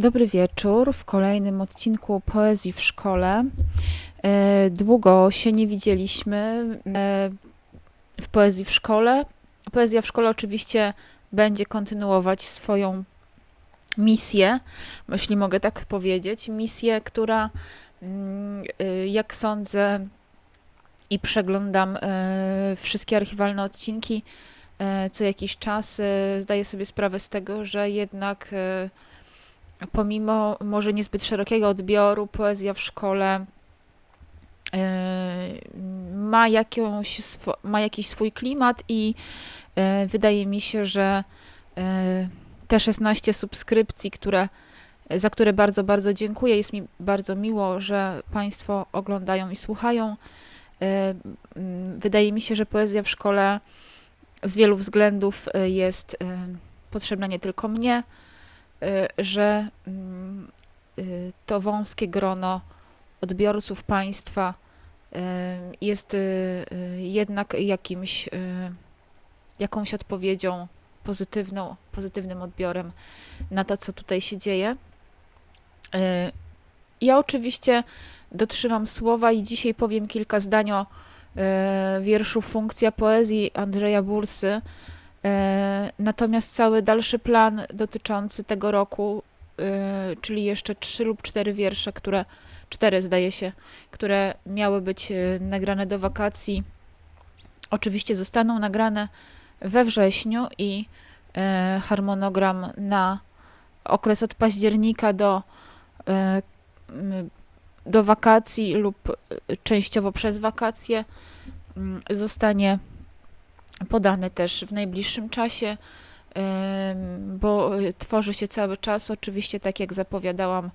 Dobry wieczór w kolejnym odcinku Poezji w Szkole. E, Długo się nie widzieliśmy e, w Poezji w Szkole. Poezja w Szkole oczywiście będzie kontynuować swoją misję, jeśli mogę tak powiedzieć. Misję, która, mm, e, jak sądzę i przeglądam wszystkie archiwalne odcinki co jakiś czas, zdaję sobie sprawę z tego, że jednak. Pomimo może niezbyt szerokiego odbioru, poezja w szkole e, ma, jakąś, ma jakiś swój klimat i e, wydaje mi się, że e, te 16 subskrypcji, które, za które bardzo, bardzo dziękuję, jest mi bardzo miło, że Państwo oglądają i słuchają. Wydaje mi się, że poezja w szkole z wielu względów jest potrzebna nie tylko mnie, że mm, y, to wąskie grono odbiorców państwa y, jest y, y, jednak jakimś, y, jakąś odpowiedzią pozytywną, pozytywnym odbiorem na to, co tutaj się dzieje. Y, Ja oczywiście dotrzymam słowa i dzisiaj powiem kilka zdań o y, wierszu Funkcja poezji Andrzeja Bursy, Natomiast cały dalszy plan dotyczący tego roku, e, czyli jeszcze trzy lub cztery wiersze, które, cztery zdaje się, które miały być e, nagrane do wakacji, oczywiście zostaną nagrane we wrześniu i e, harmonogram na okres od października do, e, do wakacji lub e, częściowo przez wakacje m, zostanie podany też w najbliższym czasie, bo y, tworzy się cały czas, oczywiście tak jak zapowiadałam,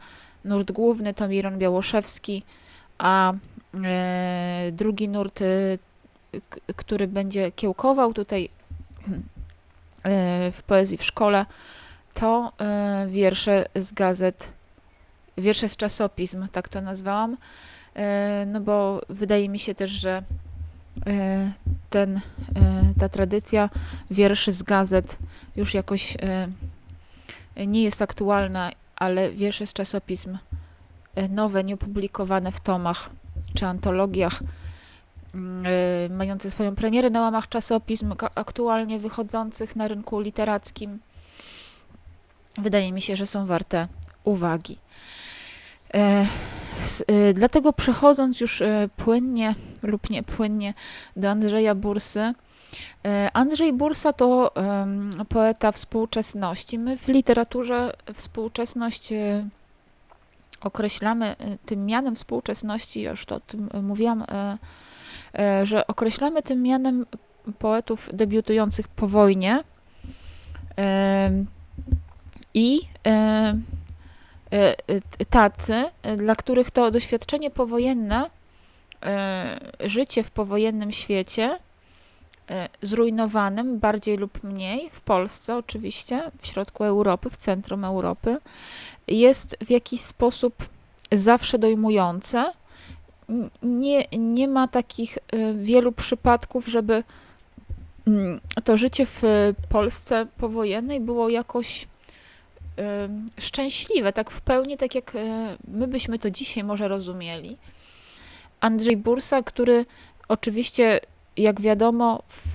nurt główny to Miron Białoszewski, a e, drugi nurt, y, który będzie kiełkował tutaj e, w poezji w szkole, to e, wiersze z gazet, wiersze z czasopism, tak to nazwałam, no bo wydaje mi się też, że ten, e, ta tradycja wierszy z gazet już jakoś e, nie jest aktualna, ale wiersze z czasopism e, nowe, nieopublikowane w tomach czy antologiach, mm, e, mające swoją premierę na łamach czasopism aktualnie wychodzących na rynku literackim, wydaje mi się, że są warte uwagi. E, e, Dlatego przechodząc już e, płynnie lub nie płynnie do Andrzeja Bursy. E, Andrzej Bursa to poeta współczesności. My w literaturze współczesność e, określamy e, tym mianem współczesności, już to o tym mówiłam, że określamy tym mianem poetów debiutujących po wojnie i tacy, dla których to doświadczenie powojenne życie w powojennym świecie, e, zrujnowanym bardziej lub mniej, w Polsce oczywiście, w środku Europy, w centrum Europy, jest w jakiś sposób zawsze dojmujące. Nie, nie ma takich e, wielu przypadków, żeby mm, to życie w Polsce powojennej było jakoś e, szczęśliwe, tak w pełni, tak jak e, my byśmy to dzisiaj może rozumieli. Andrzej Bursa, który oczywiście, jak wiadomo, w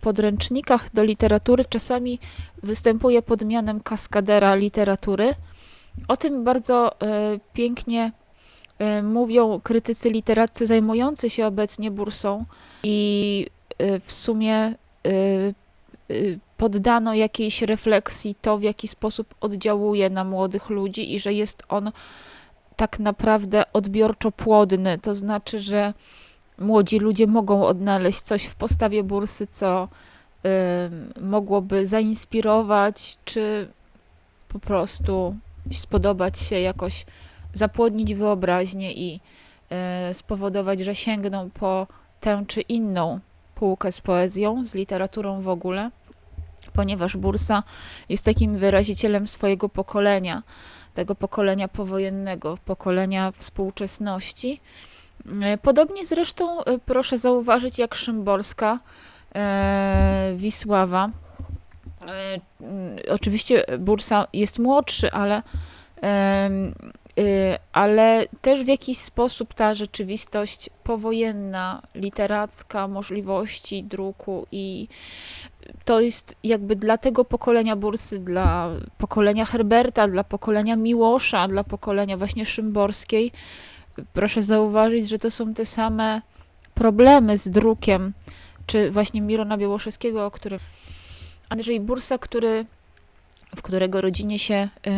podręcznikach do literatury czasami występuje pod mianem kaskadera literatury. O tym bardzo e, pięknie e, mówią krytycy literaccy zajmujący się obecnie bursą i e, w sumie poddano jakiejś refleksji to, w jaki sposób oddziałuje na młodych ludzi i że jest on tak naprawdę odbiorczo płodny. To znaczy, że młodzi ludzie mogą odnaleźć coś w postawie bursy, co ym, mogłoby zainspirować, czy po prostu spodobać się jakoś, zapłodnić wyobraźnię i y, spowodować, że sięgną po tę czy inną półkę z poezją, z literaturą w ogóle, ponieważ bursa jest takim wyrazicielem swojego pokolenia tego pokolenia powojennego, pokolenia współczesności. E, Podobnie zresztą e, proszę zauważyć, jak Szymborska, e, Wisława. Mm, Oczywiście Bursa jest młodszy, ale y, ale też w jakiś sposób ta rzeczywistość powojenna, literacka, możliwości druku i to jest jakby dla tego pokolenia Bursy, dla pokolenia Herberta, dla pokolenia Miłosza, dla pokolenia właśnie Szymborskiej. Proszę zauważyć, że to są te same problemy z drukiem, czy właśnie Mirona Białoszewskiego, o którym Andrzej Bursa, który w którego rodzinie się y,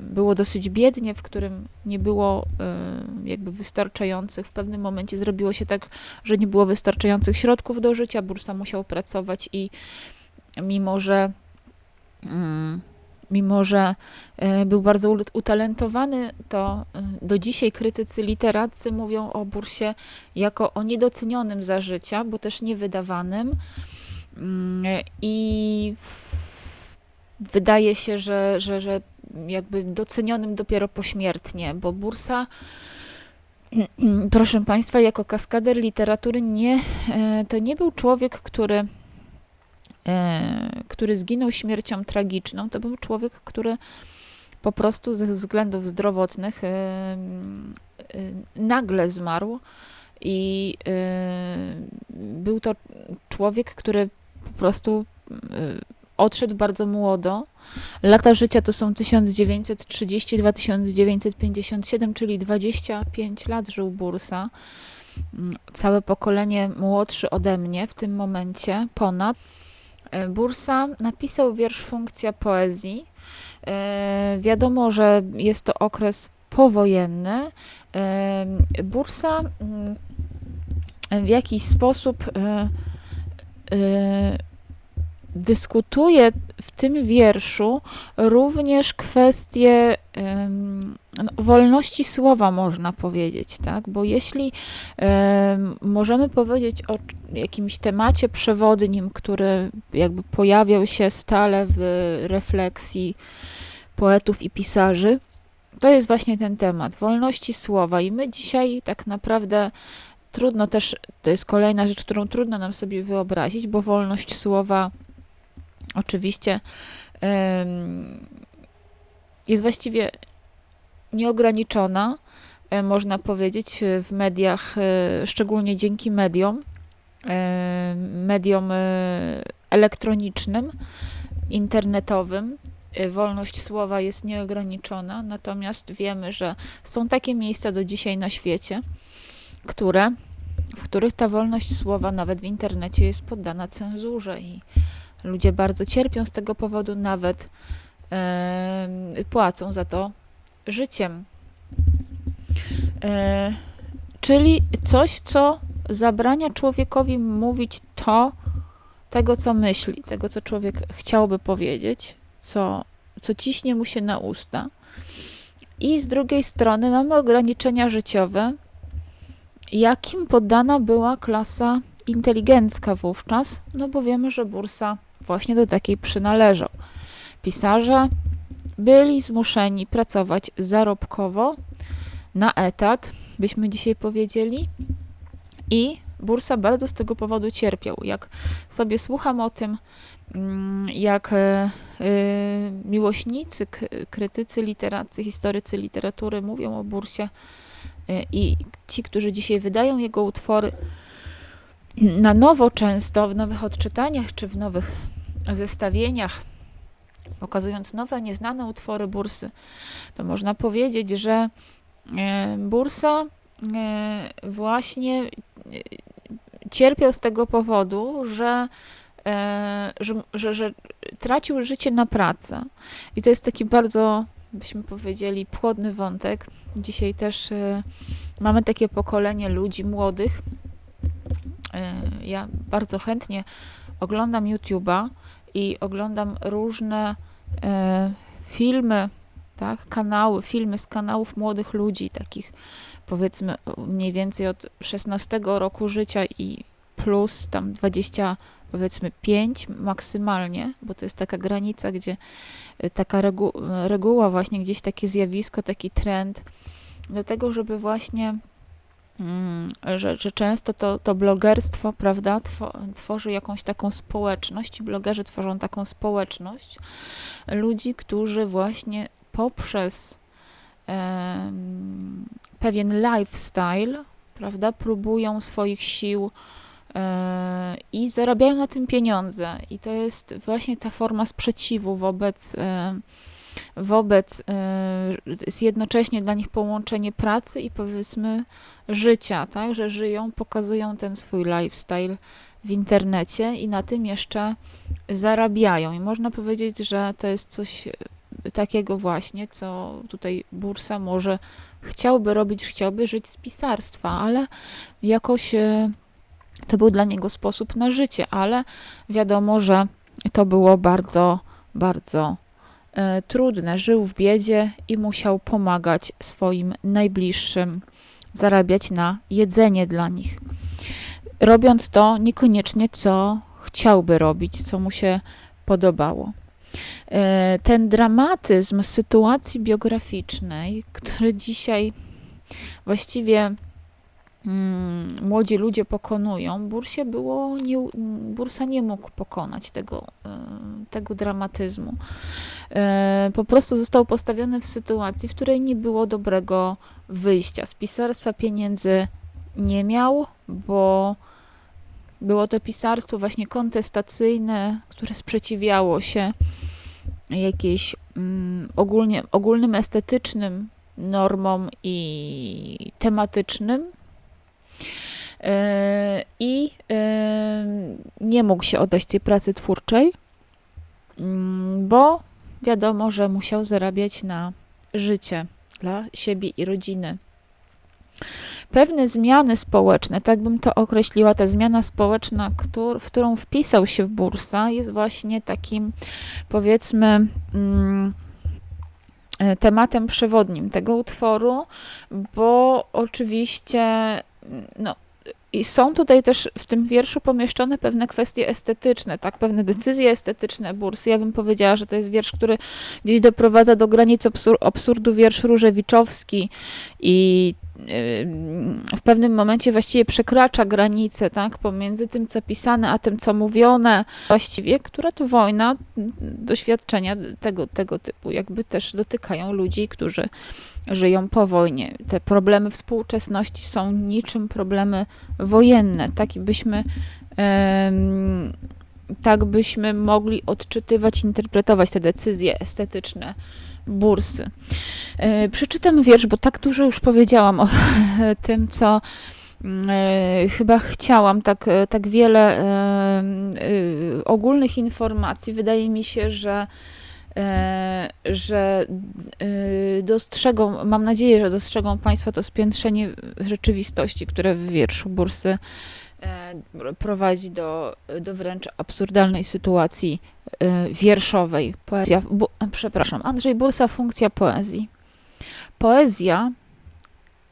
było dosyć biednie, w którym nie było y, jakby wystarczających. W pewnym momencie zrobiło się tak, że nie było wystarczających środków do życia. Bursa musiał pracować i mimo, że mm, mimo, że y, był bardzo utalentowany, to do dzisiaj krytycy literacy mówią o Bursie jako o niedocenionym za życia, bo też niewydawanym. Mm, I w- wydaje się, że, że, że jakby docenionym dopiero pośmiertnie, bo Bursa, proszę Państwa, jako kaskader literatury nie, e, to nie był człowiek, który, e, który zginął śmiercią tragiczną, to był człowiek, który po prostu ze względów zdrowotnych e, nagle zmarł i był to człowiek, który po prostu odszedł bardzo młodo. Lata życia to są 1932-1957, czyli 25 lat żył Bursa. Mm, Całe pokolenie młodszy ode mnie w tym momencie, ponad. E, Bursa napisał wiersz Funkcja poezji. E, Wiadomo, że jest to okres powojenny. E, Bursa mm, w jakiś sposób dyskutuje w tym wierszu również kwestię no, wolności słowa, można powiedzieć, tak? Bo jeśli em, możemy powiedzieć o jakimś temacie przewodnim, który jakby pojawiał się stale w refleksji poetów i pisarzy, to jest właśnie ten temat wolności słowa. I my dzisiaj tak naprawdę trudno też, to jest kolejna rzecz, którą trudno nam sobie wyobrazić, bo wolność słowa oczywiście jest właściwie nieograniczona, e, można powiedzieć, w mediach, e, szczególnie dzięki mediom, e, mediom elektronicznym, internetowym. Wolność słowa jest nieograniczona, natomiast wiemy, że są takie miejsca do dzisiaj na świecie, które, w których ta wolność słowa nawet w internecie jest poddana cenzurze i Ludzie bardzo cierpią z tego powodu, nawet płacą za to życiem. E, czyli coś, co zabrania człowiekowi mówić to, tego, co myśli, tego, co człowiek chciałby powiedzieć, co, co ciśnie mu się na usta. I z drugiej strony mamy ograniczenia życiowe, jakim poddana była klasa inteligencka wówczas, no bo wiemy, że bursa właśnie do takiej przynależał. Pisarze byli zmuszeni pracować zarobkowo, na etat, byśmy dzisiaj powiedzieli, i Bursa bardzo z tego powodu cierpiał. Jak sobie słucham o tym, mm, jak e, e, miłośnicy, krytycy literacy, historycy literatury mówią o Bursie e, i ci, którzy dzisiaj wydają jego utwory na nowo często, w nowych odczytaniach czy w nowych zestawieniach, pokazując nowe, nieznane utwory Bursy, to można powiedzieć, że e, Bursa e, właśnie e, cierpiał z tego powodu, że, że, że, że tracił życie na pracę. I to jest taki bardzo, byśmy powiedzieli, płodny wątek. Dzisiaj też mamy takie pokolenie ludzi młodych. Ja bardzo chętnie oglądam YouTube'a i oglądam różne e, filmy, tak, kanały, filmy z kanałów młodych ludzi, takich powiedzmy mniej więcej od 16 roku życia i plus tam 20 powiedzmy 5 maksymalnie, bo to jest taka granica, gdzie y, taka regu- reguła właśnie, gdzieś takie zjawisko, taki trend do tego, żeby właśnie że, że często to, to blogerstwo, prawda, two, tworzy jakąś taką społeczność i blogerzy tworzą taką społeczność ludzi, którzy właśnie poprzez em, pewien lifestyle, prawda? Próbują swoich sił e, i zarabiają na tym pieniądze. I to jest właśnie ta forma sprzeciwu wobec, e, wobec jest jednocześnie dla nich połączenie pracy i powiedzmy życia, tak? Że żyją, pokazują ten swój lifestyle w internecie i na tym jeszcze zarabiają. I można powiedzieć, że to jest coś takiego właśnie, co tutaj bursa może chciałby robić, chciałby żyć z pisarstwa, ale jakoś e, to był dla niego sposób na życie, ale wiadomo, że to było bardzo, bardzo trudne. Żył w biedzie i musiał pomagać swoim najbliższym, zarabiać na jedzenie dla nich. Robiąc to niekoniecznie co chciałby robić, co mu się podobało. E, ten dramatyzm sytuacji biograficznej, który dzisiaj właściwie młodzi ludzie pokonują, Bursie było nie, Bursa nie mógł pokonać tego, e, tego dramatyzmu. E, po prostu został postawiony w sytuacji, w której nie było dobrego wyjścia. Z pisarstwa pieniędzy nie miał, bo było to pisarstwo właśnie kontestacyjne, które sprzeciwiało się jakiejś mm, ogólnie, ogólnym estetycznym normom i tematycznym. E, I e, nie mógł się oddać tej pracy twórczej, mm, bo wiadomo, że musiał zarabiać na życie dla siebie i rodziny. Pewne zmiany społeczne, tak bym to określiła, ta zmiana społeczna, w którą wpisał się w bursa, jest właśnie takim, powiedzmy, mm, e, tematem przewodnim tego utworu, bo oczywiście no, i są tutaj też w tym wierszu pomieszczone pewne kwestie estetyczne, tak, pewne decyzje estetyczne bursy. Ja bym powiedziała, że to jest wiersz, który gdzieś doprowadza do granic absur absurdu wiersz Różewiczowski i w pewnym momencie właściwie przekracza granicę, tak, pomiędzy tym, co pisane, a tym, co mówione. Właściwie, która to wojna, doświadczenia tego, tego typu, jakby też dotykają ludzi, którzy żyją po wojnie. Te problemy współczesności są niczym problemy wojenne. Tak byśmy, tak byśmy mogli odczytywać, interpretować te decyzje estetyczne bursy. E, przeczytam wiersz, bo tak dużo już powiedziałam o tym, co mm, e, chyba chciałam, tak, e, tak wiele ogólnych informacji. Wydaje mi się, że że dostrzegą, mam nadzieję, że dostrzegą Państwo to spiętrzenie rzeczywistości, które w wierszu Bursy prowadzi do, do wręcz absurdalnej sytuacji wierszowej. Poezja, bu, przepraszam, Andrzej Bursa, funkcja poezji. Poezja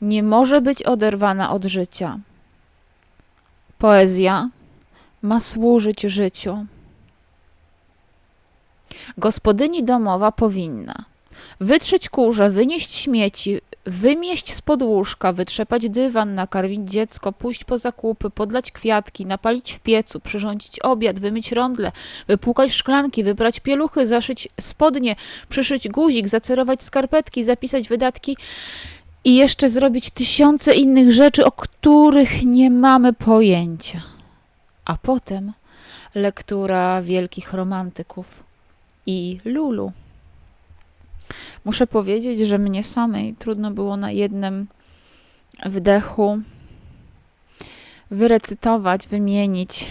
nie może być oderwana od życia. Poezja ma służyć życiu. Gospodyni domowa powinna wytrzeć kurze, wynieść śmieci, Wymieść z podłóżka, wytrzepać dywan, nakarmić dziecko, pójść po zakupy, podlać kwiatki, napalić w piecu, przyrządzić obiad, wymyć rądle, wypłukać szklanki, wybrać pieluchy, zaszyć spodnie, przyszyć guzik, zacerować skarpetki, zapisać wydatki i jeszcze zrobić tysiące innych rzeczy, o których nie mamy pojęcia. A potem lektura wielkich romantyków i Lulu. Muszę powiedzieć, że mnie samej trudno było na jednym wdechu wyrecytować, wymienić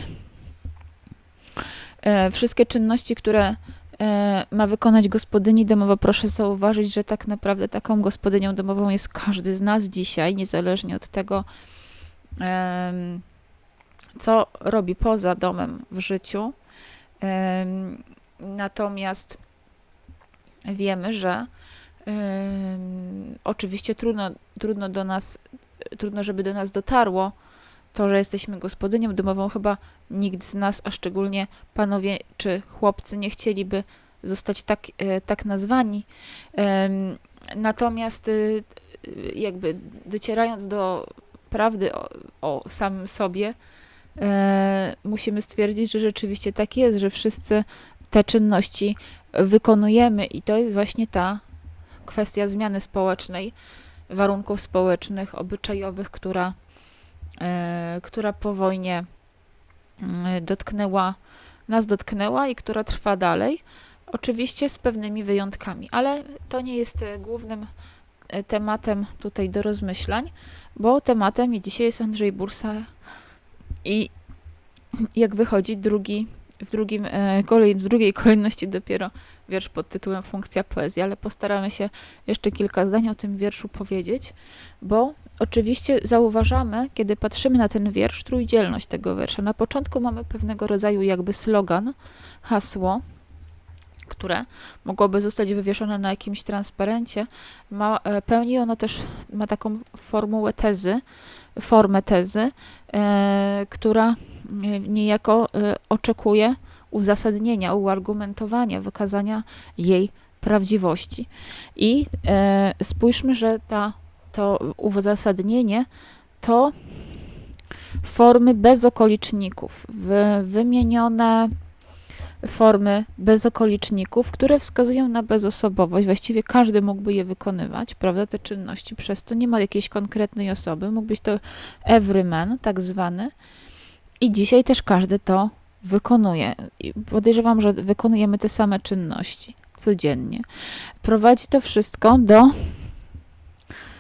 e, wszystkie czynności, które e, ma wykonać gospodyni domowa. Proszę zauważyć, że tak naprawdę taką gospodynią domową jest każdy z nas dzisiaj, niezależnie od tego, co robi poza domem w życiu. Natomiast wiemy, że oczywiście trudno, trudno do nas, trudno, żeby do nas dotarło to, że jesteśmy gospodynią domową. Chyba nikt z nas, a szczególnie panowie czy chłopcy, nie chcieliby zostać tak, e, tak nazwani. Natomiast y, jakby docierając do prawdy o, o samym sobie, e, musimy stwierdzić, że rzeczywiście tak jest, że wszyscy te czynności wykonujemy i to jest właśnie ta kwestia zmiany społecznej, warunków społecznych, obyczajowych, która, e, która po wojnie mm, dotknęła, nas dotknęła i która trwa dalej. Oczywiście z pewnymi wyjątkami, ale to nie jest e, głównym e, tematem tutaj do rozmyślań, bo tematem dzisiaj jest Andrzej Bursa i jak wychodzi drugi, w, drugim, e, kolej, w drugiej kolejności dopiero wiersz pod tytułem Funkcja poezji, ale postaramy się jeszcze kilka zdań o tym wierszu powiedzieć, bo oczywiście zauważamy, kiedy patrzymy na ten wiersz, trójdzielność tego wiersza. Na początku mamy pewnego rodzaju jakby slogan, hasło, które mogłoby zostać wywieszone na jakimś transparencie, ma, e, pełni ono też, ma taką formułę tezy, formę tezy, e, która niejako e, oczekuje uzasadnienia, uargumentowania, wykazania jej prawdziwości. I e, spójrzmy, że ta, to uzasadnienie to formy bez okoliczników, wy, wymienione formy bez okoliczników, które wskazują na bezosobowość. Właściwie każdy mógłby je wykonywać, prawda, te czynności. Przez to nie ma jakiejś konkretnej osoby. Mógł być to everyman, tak zwany. I dzisiaj też każdy to wykonuje. I podejrzewam, że wykonujemy te same czynności codziennie. Prowadzi to wszystko do